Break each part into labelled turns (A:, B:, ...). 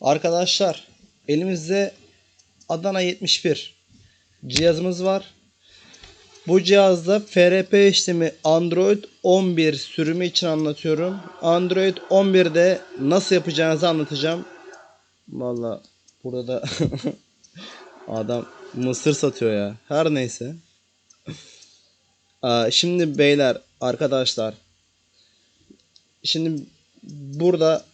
A: Arkadaşlar elimizde Adana 71 cihazımız var. Bu cihazda FRP işlemi Android 11 sürümü için anlatıyorum. Android 11'de nasıl yapacağınızı anlatacağım. Valla burada da adam mısır satıyor ya. Her neyse. Şimdi beyler arkadaşlar. Şimdi burada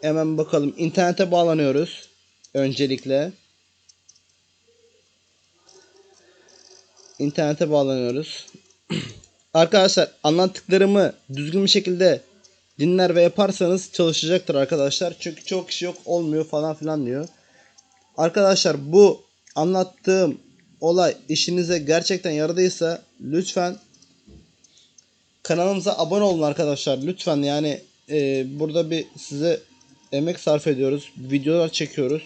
A: hemen bakalım. İnternete bağlanıyoruz. Öncelikle. İnternete bağlanıyoruz. Arkadaşlar anlattıklarımı düzgün bir şekilde dinler ve yaparsanız çalışacaktır arkadaşlar. Çünkü çok kişi yok olmuyor falan filan diyor. Arkadaşlar bu anlattığım olay işinize gerçekten yaradıysa lütfen kanalımıza abone olun arkadaşlar. Lütfen yani e, burada bir size emek sarf ediyoruz. Videolar çekiyoruz.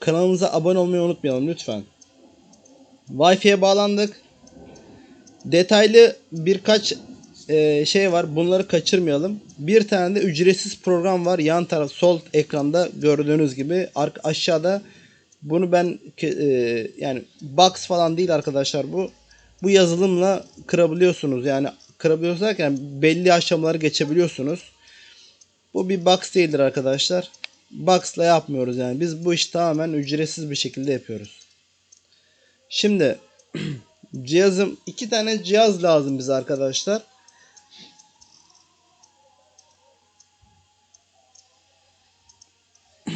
A: Kanalımıza abone olmayı unutmayalım lütfen. Wi-Fi'ye bağlandık. Detaylı birkaç e, şey var. Bunları kaçırmayalım. Bir tane de ücretsiz program var. Yan taraf sol ekranda gördüğünüz gibi. Aşağıda bunu ben e, yani box falan değil arkadaşlar bu. Bu yazılımla kırabiliyorsunuz. Yani kırabiliyorsunuz derken belli aşamaları geçebiliyorsunuz. Bu bir box değildir arkadaşlar. Box'la yapmıyoruz yani. Biz bu işi tamamen ücretsiz bir şekilde yapıyoruz. Şimdi cihazım iki tane cihaz lazım bize arkadaşlar.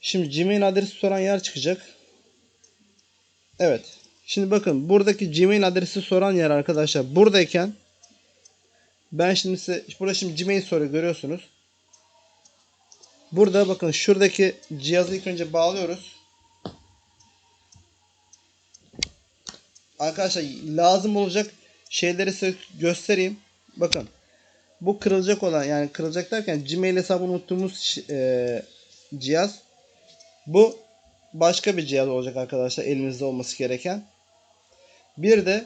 A: Şimdi Gmail adresi soran yer çıkacak. Evet. Şimdi bakın buradaki Gmail adresi soran yer arkadaşlar buradayken ben şimdi size burada şimdi Gmail soruyor görüyorsunuz. Burada bakın şuradaki cihazı ilk önce bağlıyoruz. Arkadaşlar lazım olacak şeyleri size göstereyim. Bakın. Bu kırılacak olan yani kırılacak derken Gmail hesabını unuttuğumuz eee, cihaz. Bu başka bir cihaz olacak arkadaşlar elimizde olması gereken. Bir de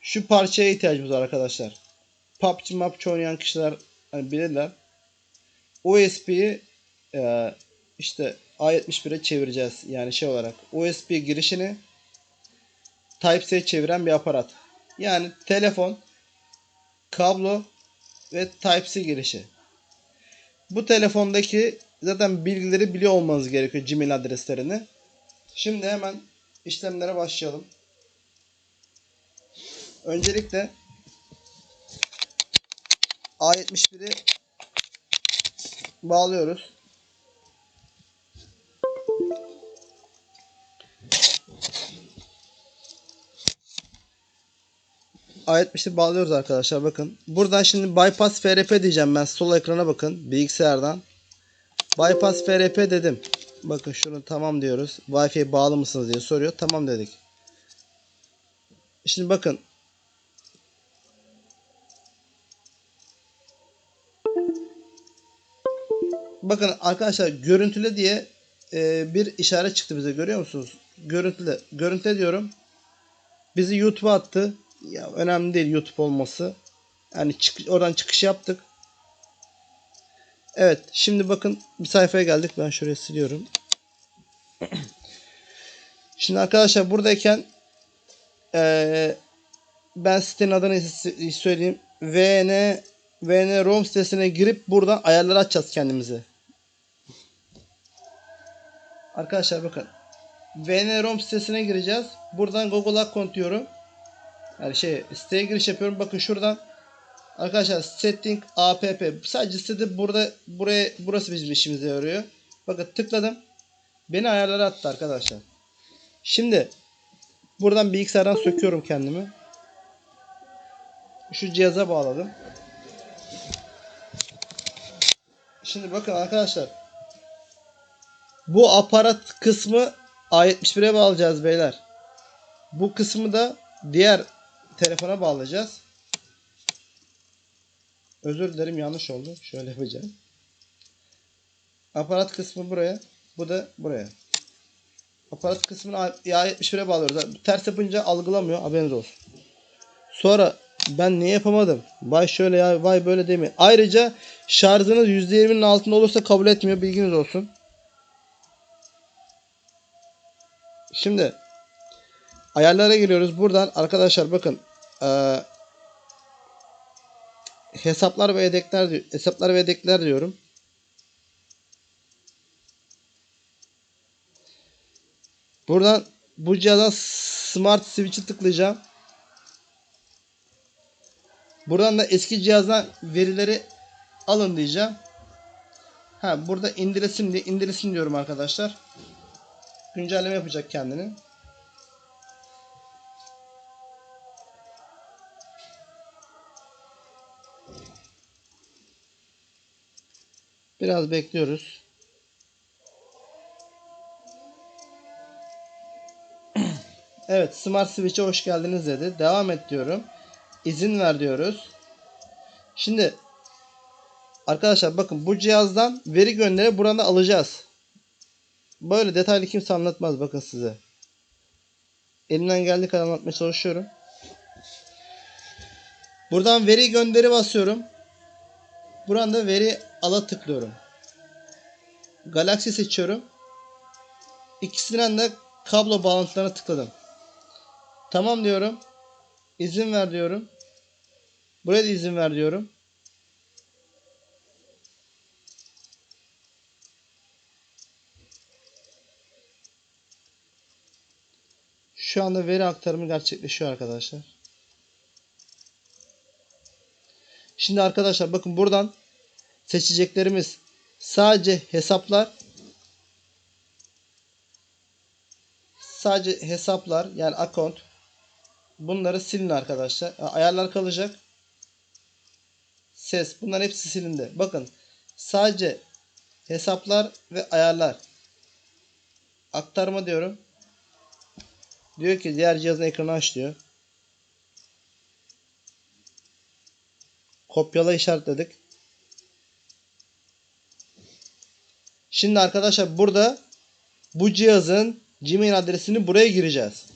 A: şu parçaya ihtiyacımız var arkadaşlar. PUBG MAPC oynayan kişiler hani bilirler. USB'yi e, işte A71'e çevireceğiz. Yani şey olarak USB girişini Type-C çeviren bir aparat. Yani telefon, kablo ve Type-C girişi. Bu telefondaki zaten bilgileri biliyor olmanız gerekiyor Gmail adreslerini. Şimdi hemen işlemlere başlayalım. Öncelikle A71'i bağlıyoruz. A70'i bağlıyoruz arkadaşlar bakın. Buradan şimdi bypass FRP diyeceğim ben sol ekrana bakın bilgisayardan. Bypass FRP dedim. Bakın şunu tamam diyoruz. Wi-Fi'ye bağlı mısınız diye soruyor. Tamam dedik. Şimdi bakın. Bakın arkadaşlar görüntüle diye e, bir işaret çıktı bize görüyor musunuz? Görüntüle. Görüntüle diyorum. Bizi YouTube'a attı. Ya önemli değil YouTube olması. Yani çık, oradan çıkış yaptık. Evet şimdi bakın bir sayfaya geldik. Ben şuraya siliyorum. Şimdi arkadaşlar buradayken eee, ben sitenin adını söyleyeyim. VN VN ROM sitesine girip buradan ayarları açacağız kendimize. Arkadaşlar bakın. VN ROM sitesine gireceğiz. Buradan Google account diyorum. Yani şey siteye giriş yapıyorum. Bakın şuradan Arkadaşlar setting app sadece sitede burada buraya burası bizim işimize yarıyor. Bakın tıkladım. Beni ayarlara attı arkadaşlar. Şimdi buradan bilgisayardan söküyorum kendimi. Şu cihaza bağladım. Şimdi bakın arkadaşlar. Bu aparat kısmı A71'e bağlayacağız beyler. Bu kısmı da diğer telefona bağlayacağız. Özür dilerim yanlış oldu. Şöyle yapacağım. Aparat kısmı buraya. Bu da buraya. Aparat kısmını A- A71'e bağlıyoruz. Ters yapınca algılamıyor. Haberiniz olsun. Sonra Ben niye yapamadım? Vay şöyle ya vay böyle demeyin. Ayrıca şarjınız %20'nin altında olursa kabul etmiyor. Bilginiz olsun. Şimdi ayarlara giriyoruz. Buradan arkadaşlar bakın eee, hesaplar ve yedekler hesaplar ve yedekler diyorum. Buradan bu cihazdan Smart Switch'i tıklayacağım. Buradan da eski cihazdan verileri alın diyeceğim. Ha burada indiresim diye indiresim diyorum arkadaşlar. Güncelleme yapacak kendini. Biraz bekliyoruz. Evet, Smart Switch'e hoş geldiniz dedi. Devam et diyorum. İzin ver diyoruz. Şimdi arkadaşlar bakın bu cihazdan veri gönderi burada alacağız. Böyle detaylı kimse anlatmaz bakın size. Elimden geldiği kadar anlatmaya çalışıyorum. Buradan veri gönderi basıyorum. Buradan da veri ala tıklıyorum. Galaxy seçiyorum. İkisinden de kablo bağlantılarına tıkladım. Tamam diyorum. İzin ver diyorum. Buraya da izin ver diyorum. Şu anda veri aktarımı gerçekleşiyor arkadaşlar. Şimdi arkadaşlar bakın buradan seçeceklerimiz sadece hesaplar sadece hesaplar yani account bunları silin arkadaşlar. Ayarlar kalacak. Ses bunlar hepsi silindi. Bakın sadece hesaplar ve ayarlar aktarma diyorum. Diyor ki diğer cihazın ekranı aç diyor. Kopyala işaretledik. Şimdi arkadaşlar burada bu cihazın Gmail adresini buraya gireceğiz.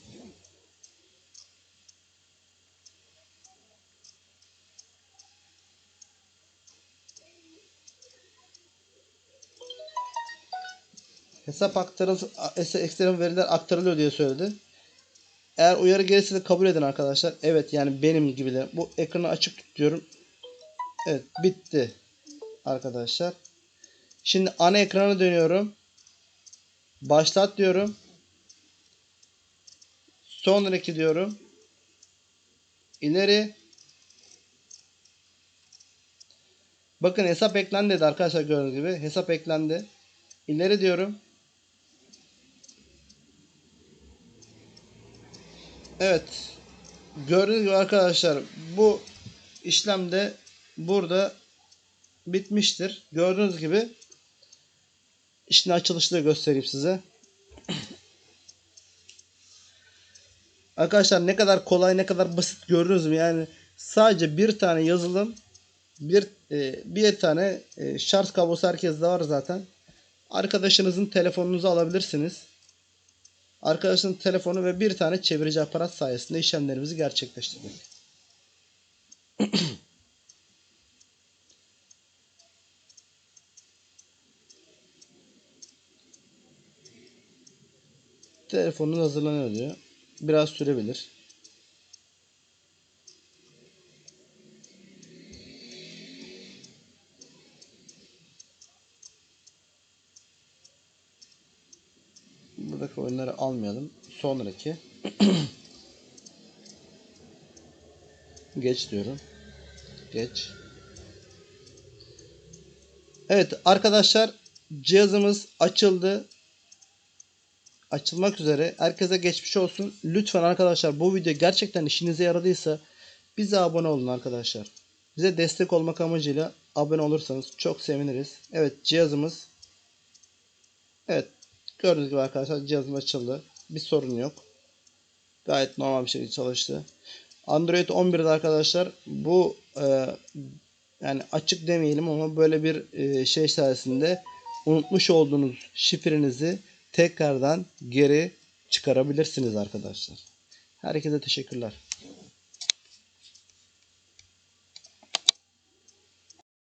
A: Hesap aktarıl ekstrem veriler aktarılıyor diye söyledi. Eğer uyarı gelirse de kabul edin arkadaşlar. Evet yani benim gibiler. Bu ekranı açık tutuyorum. Evet bitti arkadaşlar. Şimdi ana ekrana dönüyorum. Başlat diyorum. Sonraki diyorum. İleri. Bakın hesap eklendi dedi arkadaşlar gördüğünüz gibi. Hesap eklendi. İleri diyorum. Evet. Gördüğünüz gibi arkadaşlar bu işlemde burada bitmiştir. Gördüğünüz gibi işin açılışını göstereyim size. Arkadaşlar ne kadar kolay ne kadar basit gördünüz mü? Yani sadece bir tane yazılım bir e, bir tane e, şarj kablosu herkeste var zaten. Arkadaşınızın telefonunuzu alabilirsiniz. Arkadaşın telefonu ve bir tane çevirici aparat sayesinde işlemlerimizi gerçekleştirdik. Telefonun hazırlanıyor diyor. Biraz sürebilir. Buradaki oyunları almayalım. Sonraki. Geç diyorum. Geç. Evet arkadaşlar cihazımız açıldı. Açılmak üzere. Herkese geçmiş olsun. Lütfen arkadaşlar bu video gerçekten işinize yaradıysa bize abone olun arkadaşlar. Bize destek olmak amacıyla abone olursanız çok seviniriz. Evet cihazımız Evet gördüğünüz gibi arkadaşlar cihazım açıldı. Bir sorun yok. Gayet normal bir şekilde çalıştı. Android 11'de arkadaşlar bu e, yani açık demeyelim ama böyle bir e, şey sayesinde unutmuş olduğunuz şifrenizi tekrardan geri çıkarabilirsiniz arkadaşlar. Herkese teşekkürler.